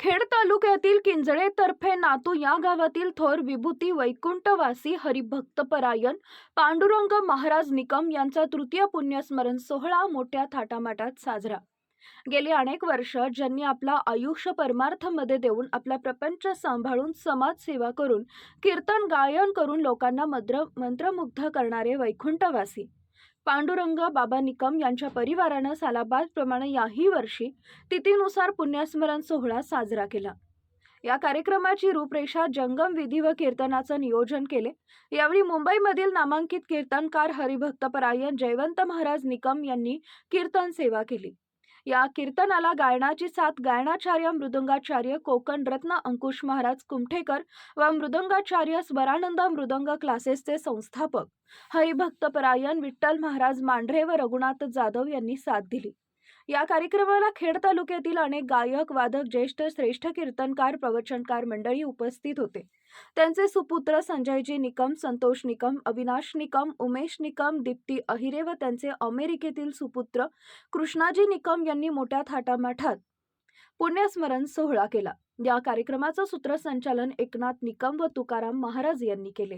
खेड तालुक्यातील किंजळे तर्फे नातू या गावातील थोर विभूती वैकुंठवासी हरिभक्तपरायण पांडुरंग महाराज निकम यांचा तृतीय पुण्यस्मरण सोहळा मोठ्या थाटामाटात साजरा. गेली अनेक वर्ष ज्यांनी आपला आयुष्य परमार्थमध्ये देऊन आपला प्रपंच सांभाळून समाजसेवा करून कीर्तन गायन करून लोकांना मंत्र मंत्रमुग्ध करणारे वैकुंठवासी पांडुरंग बाबा निकम यांच्या परिवारानं सालाबादप्रमाणे याही वर्षी तिथीनुसार पुण्यस्मरण सोहळा साजरा केला. या कार्यक्रमाची रूपरेषा जंगम विधी व कीर्तनाचं नियोजन केले. यावेळी मुंबईमधील नामांकित कीर्तनकार हरिभक्तपरायण जयवंत महाराज निकम यांनी कीर्तन सेवा केली. या कीर्तनाला गायनाची साथ गायनाचार्य मृदंगाचार्य कोकण रत्न अंकुश महाराज कुमठेकर व मृदंगाचार्य स्वरानंद मृदंग क्लासेसचे संस्थापक. हरिभक्तपरायण विठ्ठल महाराज मांढरे व रघुनाथ जाधव यांनी साथ दिली. या कार्यक्रमाला खेड तालुक्यातील अनेक गायक वादक ज्येष्ठ श्रेष्ठ कीर्तनकार प्रवचनकार मंडळी उपस्थित होते. त्यांचे सुपुत्र संजयजी निकम संतोष निकम अविनाश निकम उमेश निकम दीप्ती अहिरे व त्यांचे अमेरिकेतील सुपुत्र कृष्णाजी निकम यांनी मोठ्या थाटामाठात पुण्यस्मरण सोहळा केला. या कार्यक्रमाचं सूत्रसंचालन एकनाथ निकम व तुकाराम महाराज यांनी केले.